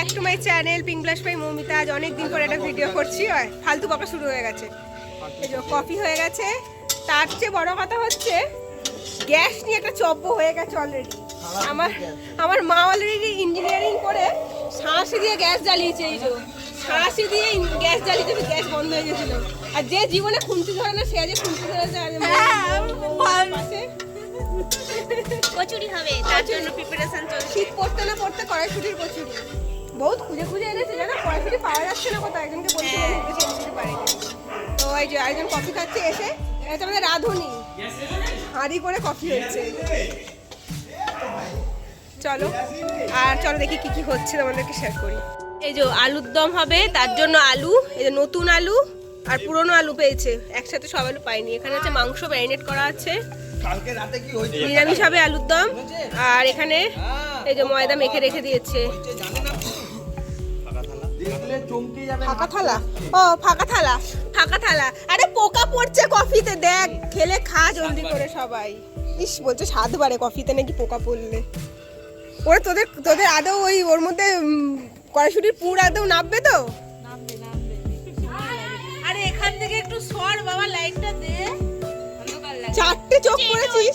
Back to my channel blush by Moumita আজ অনেক দিন পর একটা ভিডিও করছি ফালতু বকা শুরু হয়ে গেছে। এই যে কফি হয়ে গেছে। তার চেয়ে বড় কথা হচ্ছে গ্যাস নিয়ে একটা চব্য হয়ে গেছে অলরেডি আমার আমার মা অলরেডি ইঞ্জিনিয়ারিং করে সাঁড়াশি দিয়ে গ্যাস জ্বালিয়েছে এই যে। সাঁড়াশি দিয়ে গ্যাস জ্বালিয়েছে গ্যাস বন্ধ হয়ে গেছিল। আর যে জীবনে খুন্তি ধরে না সে আজ খুন্তি ধরেছে আর পাশে কচুরি হবে তার জন্য প্রিপারেশন চলছে। শীত পড়তে না পড়তে কড়াইশুটির কচুরি। বহুত খুঁজে খুঁজে এনেছে জানো? কড়াইশুটি পাওয়া যাচ্ছে না কোথাও একজনকে বলতে এনে তো এই যে একজন কফি খাচ্ছে এসে এটা আমাদের রাঁধুনি। হাঁড়ি করে কফি হচ্ছে। চলো আর চলো দেখি কি কি হচ্ছে তোমাদেরকে শেয়ার করি। এই যে আলুর দম হবে তার জন্য আলু এই যে নতুন আলু আর পুরনো আলু পেয়েছে। একসাথে সব আলু পাইনি। এখানে হচ্ছে মাংস ম্যারিনেট করা আছে। নিরামিষ হবে আলুর দম। আর এখানে এই যে ময়দা মেখে রেখে দিয়েছে। ফাঁকা থালা? ও ফাঁকা থালা। ফাঁকা থালা। আরে পোকা পড়ছে কফিতে দেখ। খেলে খা জলদি করে সবাই। ইস বলছে স্বাদ বাড়ে কফিতে নাকি পোকা পড়লে। ওরে তোদের তোদের আদৌ ওই ওর মধ্যে কড়াইশুটির পুর আদৌ নামবে তো? আরে এখান থেকে একটু সর বাবা লাইটটা দে। চারটে চোখ করেছিস?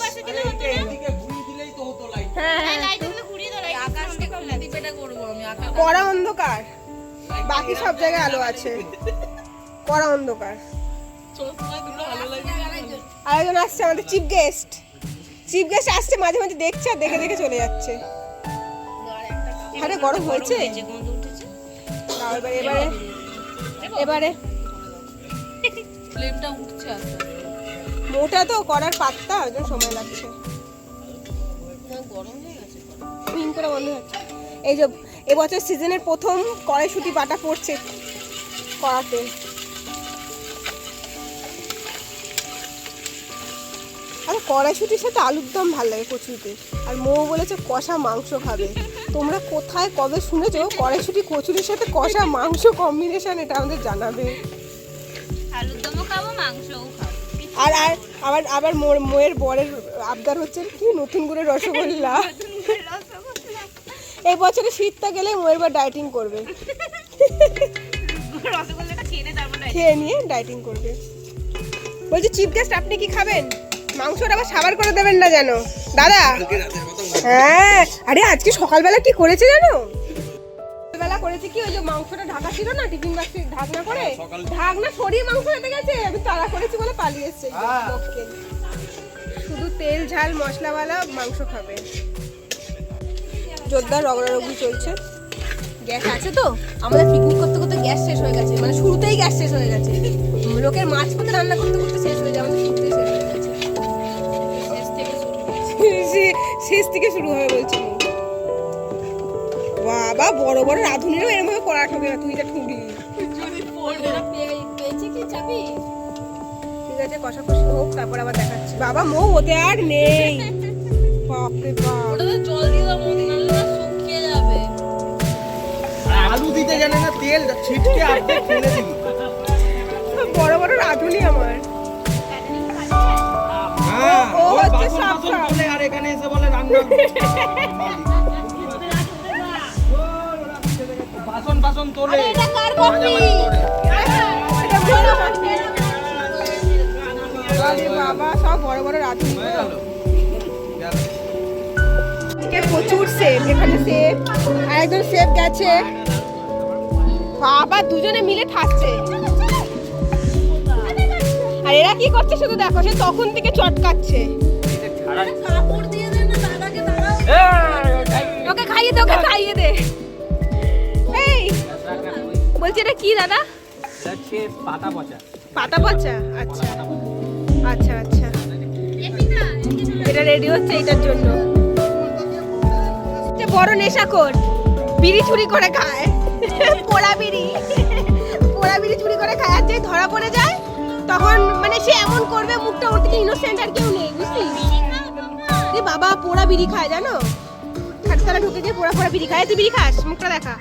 এদিকে ঘুরিয়ে দিলেই তো হতো লাইট হ্যাঁ হ্যাঁ। হ্যাঁ কড়া অন্ধকার। বাকি সব জায়গায় আলো আছে। কড়া অন্ধকার। আরেকজন আসছে আমাদের চিফ গেস্ট চিফ গেস্ট আসছে মাঝে মাঝে দেখছে আর দেখে দেখে চলে যাচ্ছে। আরে গরম হয়েছে? এবারে এবারে। এবারে ফ্লেমটা উঠছে মোটা তো করার পাত্তা ওই সময় লাগছে। গরম হয়ে গেছে। করে বন্ধ হচ্ছে এই যে এবছর সিজনের প্রথম কড়াইশুটি বাটা পড়ছে কড়াতে। আর কড়াইশুটির সাথে আলুর দম ভালো লাগে কচুরিতে আর মৌ বলেছে কষা মাংস খাবে। তোমরা কোথায় কবে শুনেছো কড়াইশুটি কচুরির সাথে কষা মাংস কম্বিনেশন এটা আমাদের জানাবে। আলুর দমও খাব মাংসও খাব। আর আর আবার আবার মোর মোয়ের বরের আবদার হচ্ছে কি? নতুন করে রসগোল্লা। এই বছরে শীতটা গেলে মোয়ের বার ডায়েটিং করবে। খেয়ে নিয়ে ডায়েটিং করবে। বলছি চিফ গেস্ট আপনি কি খাবেন? মাংসটা আবার সাবার করে দেবেন না যেন। দাদা। হ্যাঁ আরে আজকে সকালবেলা কি করেছে জানো? সকালবেলা করেছে কি ওই যে মাংসটা ঢাকা ছিল না টিফিন বাক্সে ঢাকনা করে ঢাকনা সরিয়ে মাংস খেতে গেছে আমি তাড়া করেছি বলে পালিয়েছে হ্যাঁ। শুধু তেল ঝাল মশলাওয়ালা মাংস খাবে। জোরদার রগড়ারগি চলছে। গ্যাস আছে তো? আমাদের পিকনিক করতে করতে গ্যাস শেষ হয়ে গেছে। মানে শুরুতেই গ্যাস শেষ হয়ে গেছে। লোকের মাছ পাতে রান্না করতে করতে শেষ হয়ে যায়, আমাদের শুরুতেই শেষ হয়ে গেছে। শেষ থেকে শুরু হবে বলছি। বাবা, বড় বড় রাঁধুনিরও এরকম ভাবে কড়া ঠকে না, তুই যা ঠুকলি ঠিক আছে, কষা কষি হোক, তারপর আবার দেখাচ্ছি। বাবা, মৌ ওতে আর নেই। বাপরে বাপ। জল দিয়ে আলু দিতে জানে না তেল ছিটকে আপনি ফেলে দিবি। বড় বড় রাঁধুনি আমার। হ্যাঁ ও হচ্ছে বাসন বাসন বলে আর এখানে এসে বলে রান্না বাসন বাসন তোলে। এটা কার বাবা সব বড় বড় রাঁধুনি। হয়ে গেল। গেল। প্রচুর সেব এখানে সেব আর একজন সেব গেছে। বাবা, দুজনে মিলে থাকছে। আর এরা কি করছে শুধু দেখো, সে তখন থেকে চটকাচ্ছে। ওকে খাইয়ে দে, ওকে খাইয়ে দে। এই, বলছি এটা কি দাদা? পাতা পচা পাতা পচা আচ্ছা। আচ্ছা আচ্ছা। এটা রেডি হচ্ছে এটার জন্য। বড় নেশাখোর বিড়ি চুরি করে খায়। পোড়া বিড়ি। পোড়া বিড়ি চুরি করে খায় যে ধরা পড়ে যায়, তখন মানে সে এমন করবে, মুখটা ওর থেকে ইনোসেন্ট আর কেউ নেই, বুঝলি? যে বাবা পোড়া বিড়ি খায়, জানো? খাটতলা ঢুকে গিয়ে পোড়া পোড়া বিড়ি খায়। তুই বিড়ি খাস? মুখটা দেখা।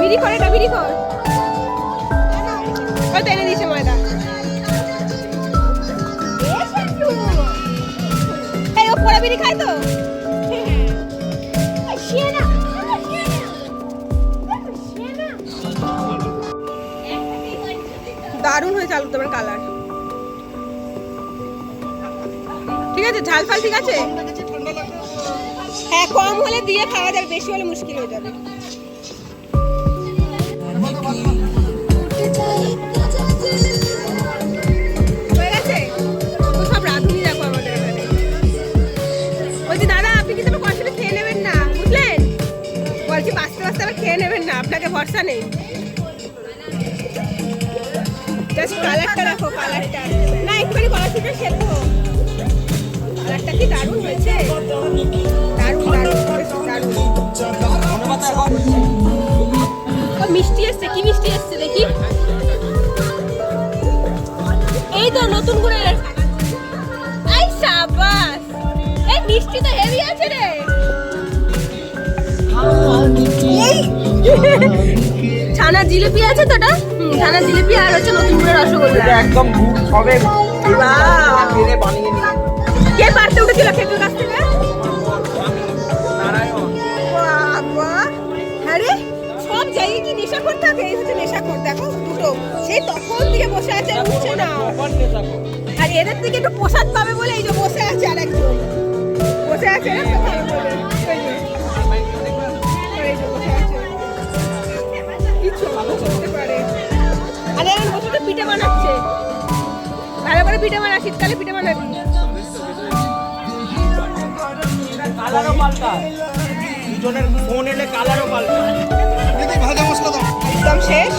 বিড়ি করে এটা, বিড়ি কর হয়তো এনে দিয়েছে ময়দা। পোড়া বিড়ি খায় তো? আলুরদমের কালার। ঠিক আছে, ঝাল ফাল ঠিক আছে? হ্যাঁ কম হলে দিয়ে খাওয়া যাবে, বেশি হলে মুশকিল হয়ে যাবে। বলছি বাঁচতে খেয়ে নেবেন না, আপনাকে ভরসা নেই। দেখো কালারটা। না একটুখানি কড়াশুটা সেদ্ধ কালারটা কি দারুণ হয়েছে? দারুণ দারুণ ও মিষ্টি এসছে কি মিষ্টি এসছে দেখি। এই তো নতুন করে। এই সাবাস। এই মিষ্টি তো হেভি আছে রে। এই ছানা জিলিপি আছে তো ওটা ছানা জিলিপি আর হচ্ছে নতুন করে রসগোল্লা। একদম গুড় সবে! বানিয়ে কে পারতে উঠেছিল খেতুর কাছ থেকে? বাবা। হ্যাঁ সব জায়গায় কি নেশা করতে থাকে এই হচ্ছে নেশা কর দেখো দুটো। সেই তখন থেকে বসে আছে আর উঠছে না। আর এদের থেকে একটু প্রসাদ পাবে বলে এই যে বসে আছে আর একজন বসে আছে বানাচ্ছে। ভালো করে পিঠে বানা শীতকালে পিঠে বানাবি। কালারও পাল্টা। দুজনের ফোন এলে কালারও পাল্টা। ভাজা মশলা দাও। একদম শেষ।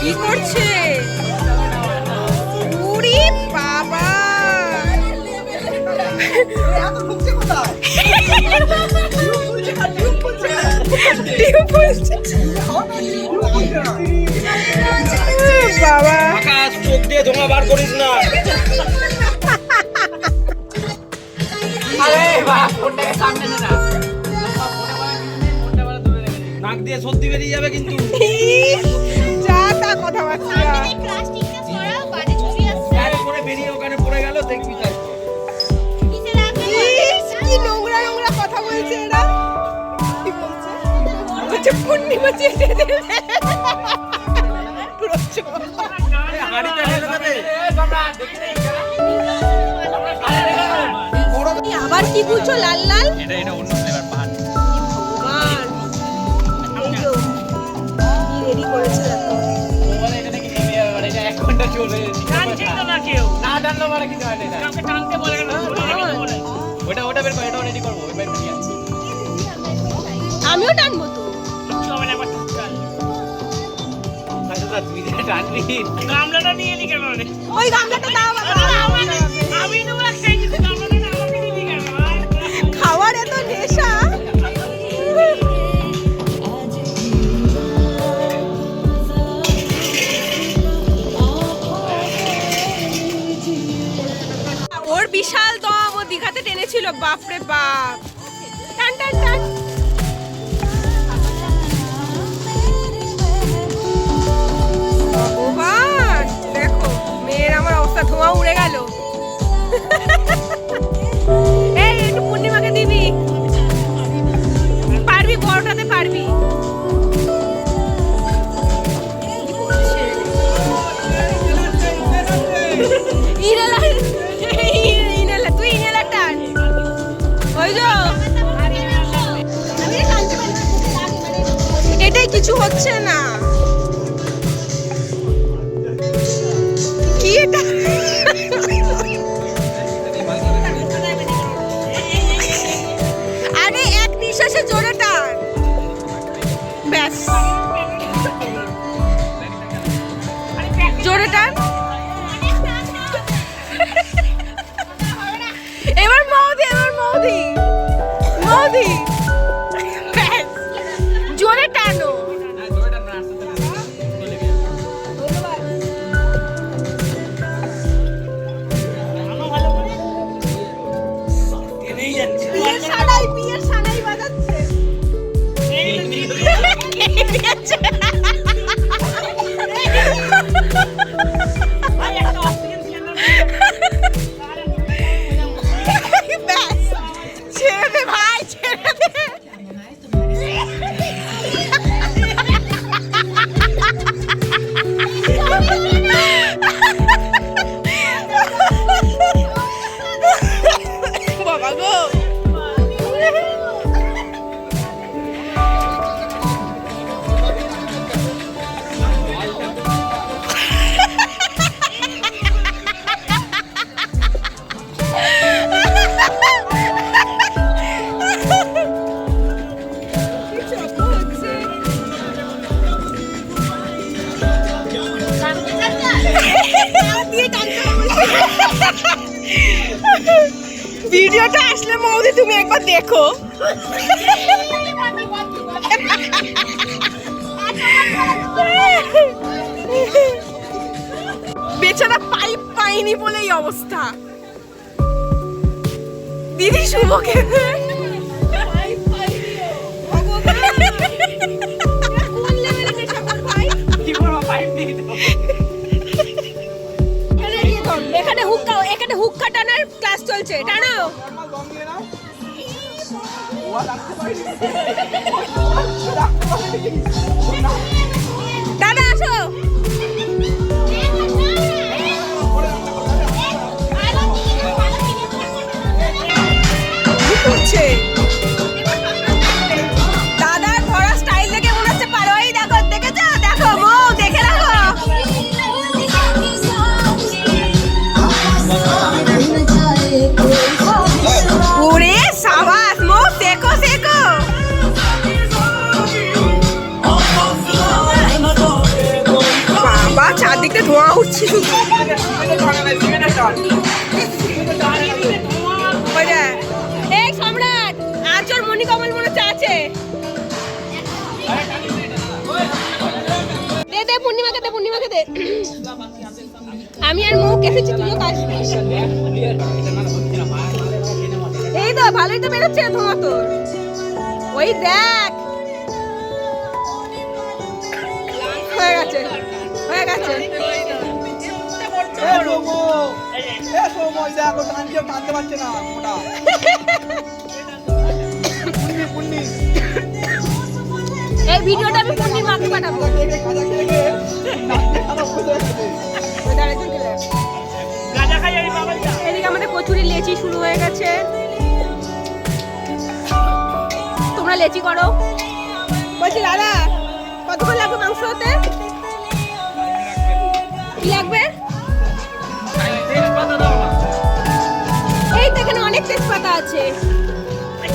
কি করছে? বাবা। ডিম ফুলছে। বাবা। আকাশ চোখ দিয়ে ধোঁয়া বার করিস না। নাক দিয়ে সত্যি বেরিয়ে যাবে কিন্তু। যা তা কথাবার্তা। বেরিয়ে ওখানে পড়ে গেল দেখবি কি নোংরা নোংরা বলছে পূর্ণিমা চেটে দেবে। আবার কি গুছো লাল লাল? এটা এটা অন্য ফ্লেভার রেডি করেছে দেখো। মানে না কেউ। না টানলো মানে কিছু হয় না কাউকে টানতে বলে গামলাটা নিয়ে এলি কেন ওই গামলাটা দাও আমি তো খেয়ে গেছি গামলাটা না আমাকে দিলি কেন? খাওয়ার এত নেশা। ওর বিশাল দম ও দীঘাতে টেনেছিল বাপরে বাপ। কিছু হচ্ছে না। কি এটা? আরে, এক নিঃশ্বাসে জোরে টান। ব্যাস। জোরে টান। এবার মৌদি এবার মৌদি মৌদি ছেড়ে দে ভিডিওটা আসলে মৌদি তুমি একবার দেখো। বেচারা পাইপ পাইনি বলে এই অবস্থা। দিদি শুভকে চলছে টানো। দাদা আসো। দে আমি আর মুখ এসেছি তুইও কাশবি এই তো ভালোই তো বেরোচ্ছে রে ধোঁয়া তোর ওই দেখ। হয়ে গেছে হয়ে গেছে। এ সোমো এ সোমো দেখো টানছে টানতে পারছে না মোটা। এই ভিডিওটা আমি পূর্ণির মাকে পাঠাবো। এদিকে আমাদের কচুরি লেচি শুরু হয়ে গেছে। তোমরা লেচি করো। বলছি, দাদা, কতক্ষণ লাগবে মাংস হতে? কি লাগবে? এই তো এখানে অনেক তেজপাতা আছে।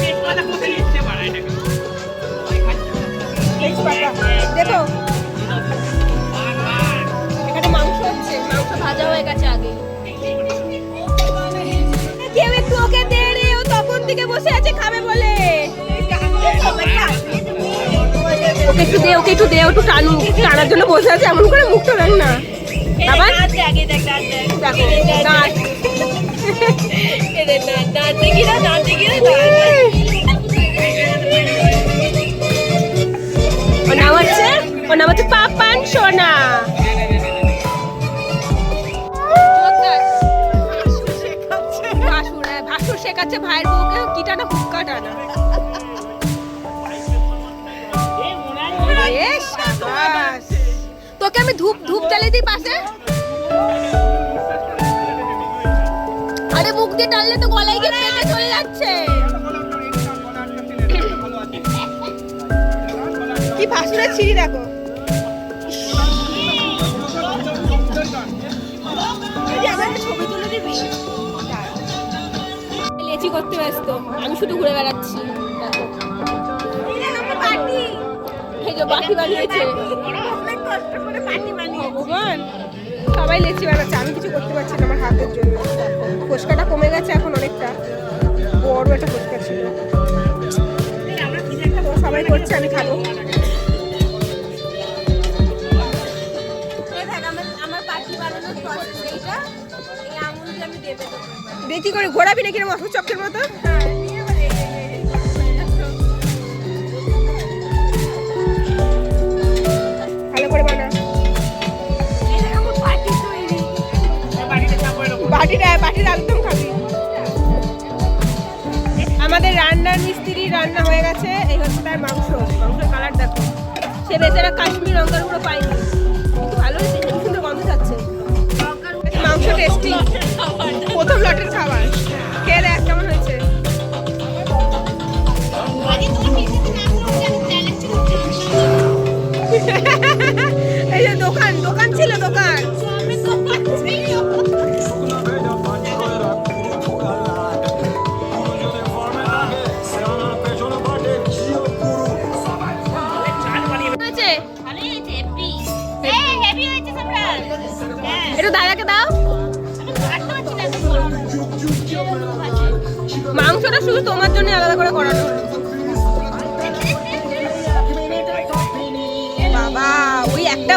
তেজপাতা কোথায় দেখো। এখানে মাংস হচ্ছে মাংস ভাজা হয়ে গেছে আগে। কেউ একটু ওকে দে রে ও তখন থেকে বসে আছে খাবে বলে। ওকে একটু দে ওকে একটু দে একটু টানু টানার জন্য বসে আছে এমন করে মুখটা দেখ না। আবার দেখো দাঁত ওর নাম হচ্ছে? ওর নাম হচ্ছে পাপান সোনা। ভাসুর হ্যাঁ, শেখাচ্ছে ভাইয়ের বউকে হুক্কা টানা। তোকে আমি ধূপ ধূপ জ্বালিয়ে দিই পাশে? আরে মুখ দিয়ে টানলে তো গলায় গিয়ে পেটে চলে যাচ্ছে। ভাসুরের ছিঁড়ি দেখো ছবি তুলে দিবি? লেচি করতে ব্যস্ত আমি শুধু ঘুরে বেড়াচ্ছি। বাটি বানিয়েছে। ভগবান সবাই লেচি বানাচ্ছে আমি কিছু করতে পারছি না আমার হাতের জন্য। ফোসকাটা কমে গেছে এখন অনেকটা। বড় একটা ফোসকা ছিল। সবাই করছে আমি খাব। দেখি করে ঘোরাবি নাকি রে চক্রের মতো?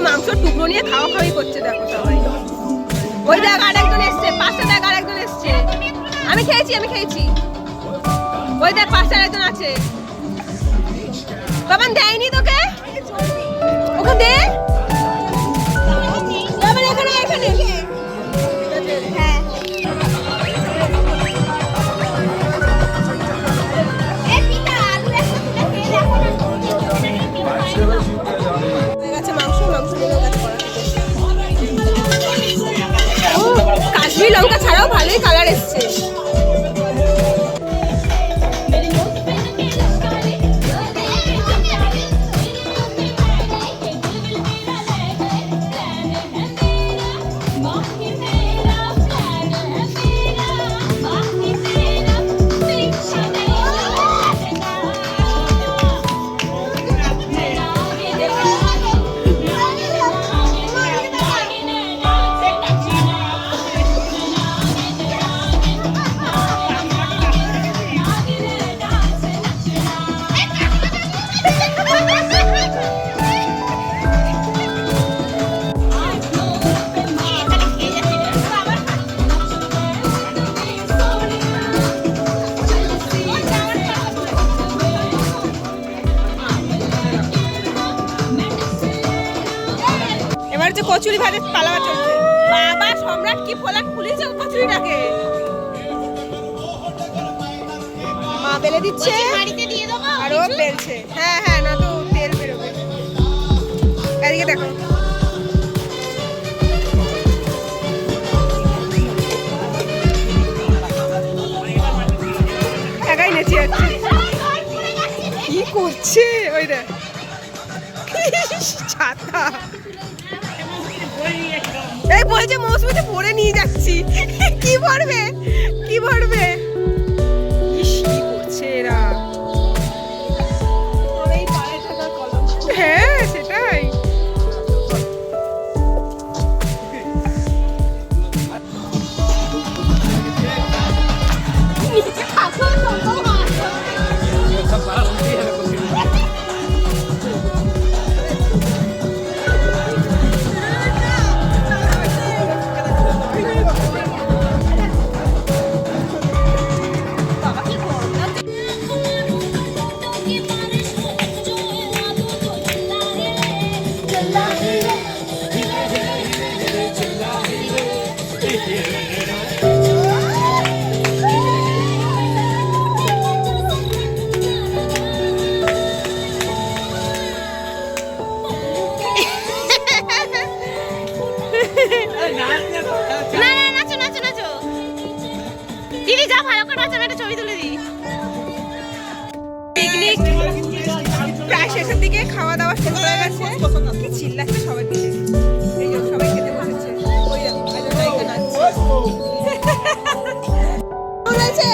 মাংসের টুকরো নিয়ে খাওয়া খাওয়াই করছে, দেখো সবাই। ওই দেখ আর একজন এসছে, পাশে দেখ আর একজন এসছে। আমি খেয়েছি আমি খেয়েছি। ওই দেখ পাশে একজন আছে। তখন দেয়নি তোকে? ওকে দে। বেলে দিচ্ছে। আর ও বেলছে হ্যাঁ হ্যাঁ না তো তেল বেরোবে। এদিকে দেখো। একাই নেচে যাচ্ছে। কি করছে? ওই রে ছাতা। এই বলছে মৌসুমিতে পরে নিয়ে যাচ্ছি। কি ভরবে কি ভরবে প্রায় শেষের দিকে খাওয়া দাওয়া শুরু হয়ে গেছে। কি চিল্লাচ্ছে সবাই এই জন্য সবাই খেতে বসেছে। ওই দেখো নাচছে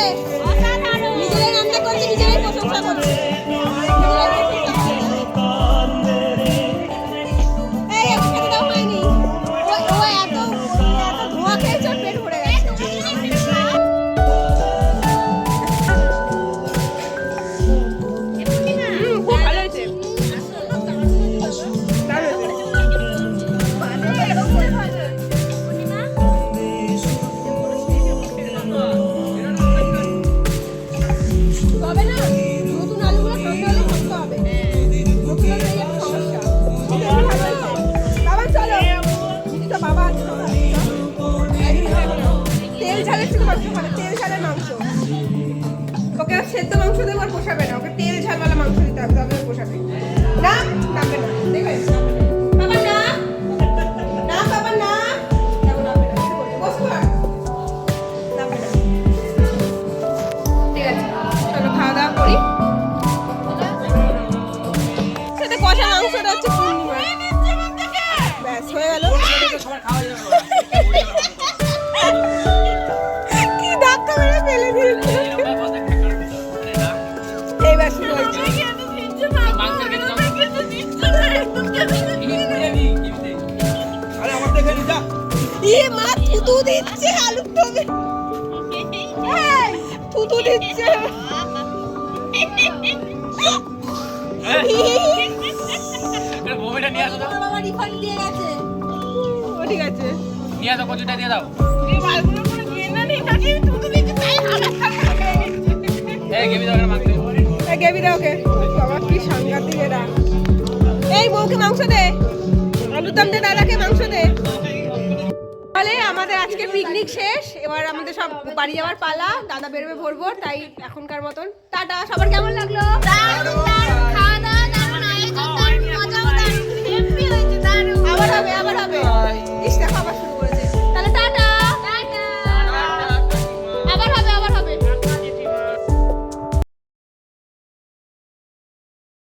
হচ্ছে ঠিক আছে নিয়ে আসো কচুটা দিয়ে দাও এই বউকে মাংস দে। আলুর দম দে, দাদাকে মাংস দে। চলে আমাদের আজকে পিকনিক শেষ। এবার আমাদের সব বাড়ি যাওয়ার পালা দাদা বেরোবে ভরবো তাই এখনকার মতন। টাটা সবার কেমন লাগল? আবার হবে আবার হবে।